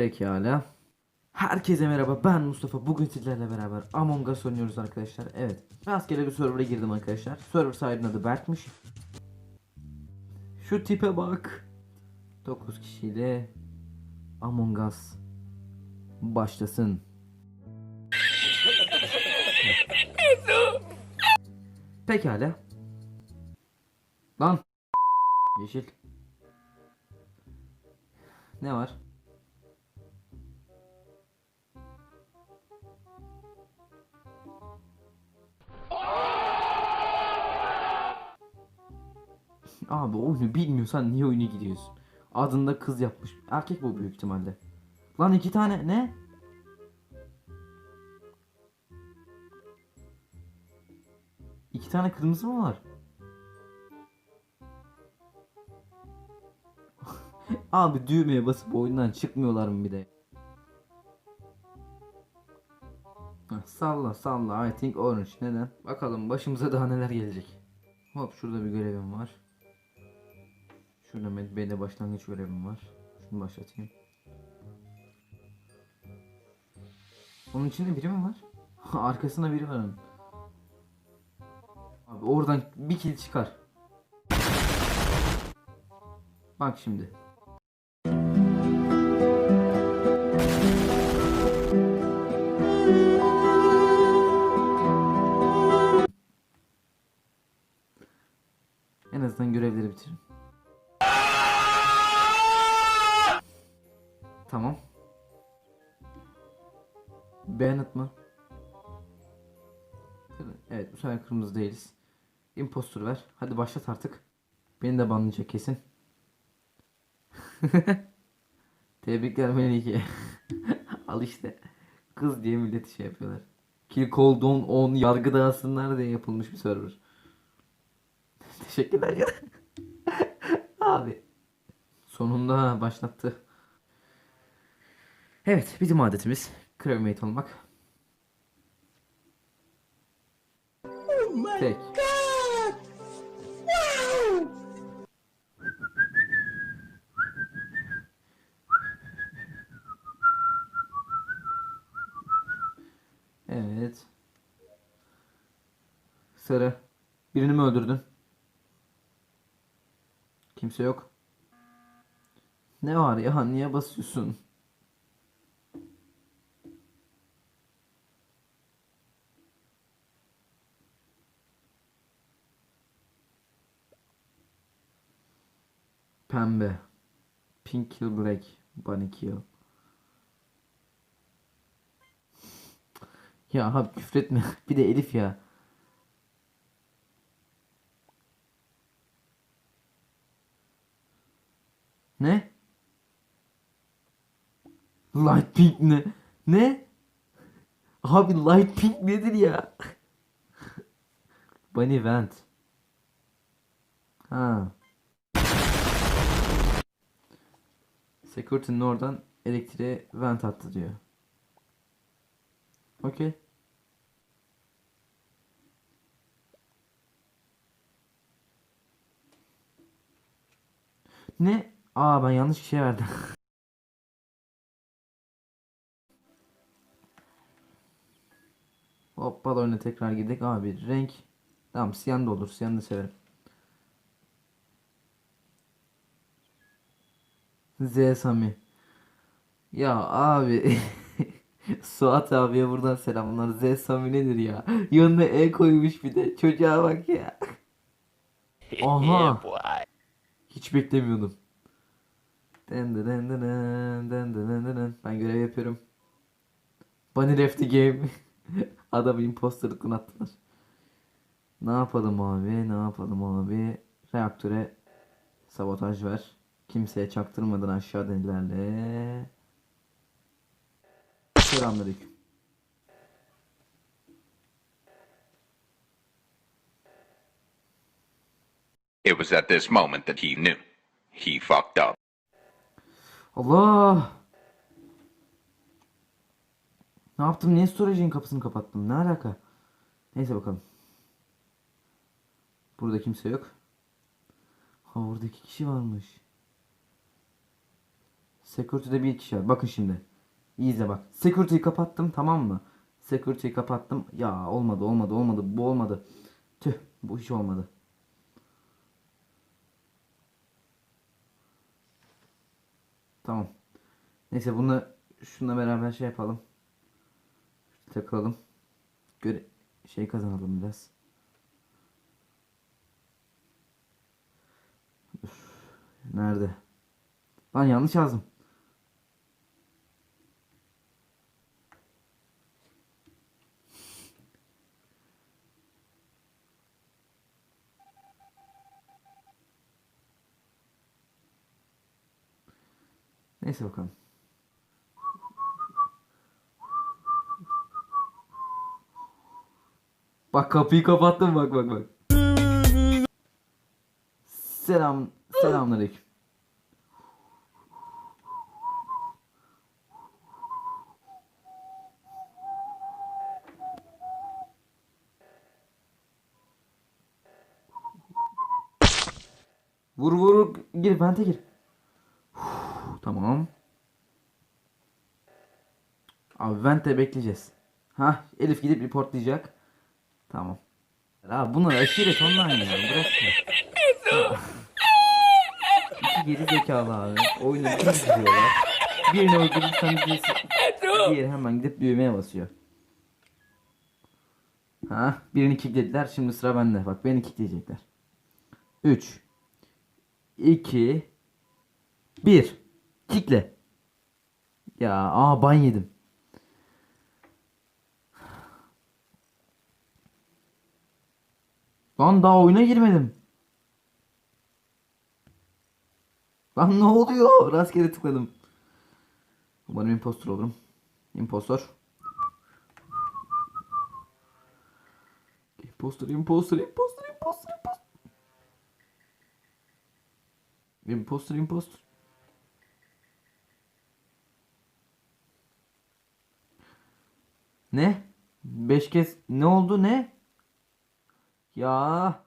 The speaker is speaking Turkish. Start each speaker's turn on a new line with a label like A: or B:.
A: Pekala. Herkese merhaba ben Mustafa. Bugün sizlerle beraber Among Us oynuyoruz arkadaşlar. Evet. Rastgele bir server'a girdim arkadaşlar. Server sahibinin adı Berk'miş. Şu tipe bak. 9 kişiyle Among Us başlasın. Pekala. Lan. Yeşil. Ne var? Abi oyunu bilmiyorsan niye oyuna gidiyorsun? Adında kız yapmış. Erkek bu büyük ihtimalle. Lan iki tane ne? İki tane kırmızı mı var? Abi düğmeye basıp oyundan çıkmıyorlar mı bir de? Salla salla I think orange neden? Bakalım başımıza daha neler gelecek. Hop şurada bir görevim var. Şurada Med Bey'de başlangıç görevim var. Şunu başlatayım. Onun içinde biri mi var? Arkasında biri var onun. Abi oradan bir kill çıkar. Bak şimdi. Beğenit mı? Evet bu sefer kırmızı değiliz. Impostor ver. Hadi başlat artık. Beni de banlayacak kesin. Tebrikler Melike. Al işte. Kız diye milleti şey yapıyorlar. Kill don on yargı dağılsınlar diye yapılmış bir server. Teşekkürler ya. Abi. Sonunda başlattı. Evet bizim adetimiz crewmate olmak. Tek. Evet. Sarı. Birini mi öldürdün? Kimse yok. Ne var ya? Niye basıyorsun? Pink kill black. Bunny kill. Ya abi küfretme. Bir de Elif ya. Ne? Light pink ne? Ne? Abi light pink nedir ya? Bunny vent. Ha. Security'nin oradan elektriğe vent attı diyor. Okey. Ne? Aa ben yanlış kişiye verdim. Hoppala oyuna tekrar gidelim. Abi renk. Tamam siyan da olur. Siyan da severim. Z Sami. Ya abi. Suat abiye buradan selamlar. Z Sami nedir ya? Yanına E koymuş bir de. Çocuğa bak ya. Aha. Hiç beklemiyordum. Ben görev yapıyorum. Bunny left game. Adam imposterlıktan attılar. Ne yapalım abi? Ne yapalım abi? Reaktöre sabotaj ver. Kimseye çaktırmadan aşağıdan ilerle. Selamünaleyküm.
B: It was at this moment that he knew. He fucked up.
A: Allah! Ne yaptım? Niye storage'in kapısını kapattım? Ne alaka? Neyse bakalım. Burada kimse yok. Ha orada iki kişi varmış. Security'de bir kişi var. Bakın şimdi. İyi izle bak. Security'yi kapattım tamam mı? Security'yi kapattım. Ya olmadı olmadı olmadı. Bu olmadı. Tüh bu hiç olmadı. Tamam. Neyse bunu şununla beraber şey yapalım. Takılalım. Göre şey kazanalım biraz. Nerede? Lan yanlış yazdım. Neyse bakalım. Bak kapıyı kapattım bak bak bak. Selam selamünaleyküm. Vur vur gir vente gir. Uf, tamam. Abi vente bekleyeceğiz. Ha Elif gidip reportlayacak. Tamam. Abi bunlar aşiret online ya. Bırak ya. İki geri zekalı abi. Oyunu izliyorlar. Birini öldürürsen diğeri hemen gidip düğmeye basıyor. Ha, birini kicklediler. Şimdi sıra bende. Bak beni kickleyecekler. 3 2 1 Kickle. Ya aa ban yedim. Lan daha oyuna girmedim. Lan ne oluyor? Rastgele tıkladım. Umarım impostor olurum. Impostor. Impostor, impostor, impostor, impostor, impostor. Impostor, impostor. Ne? Beş kez ne oldu ne? Ya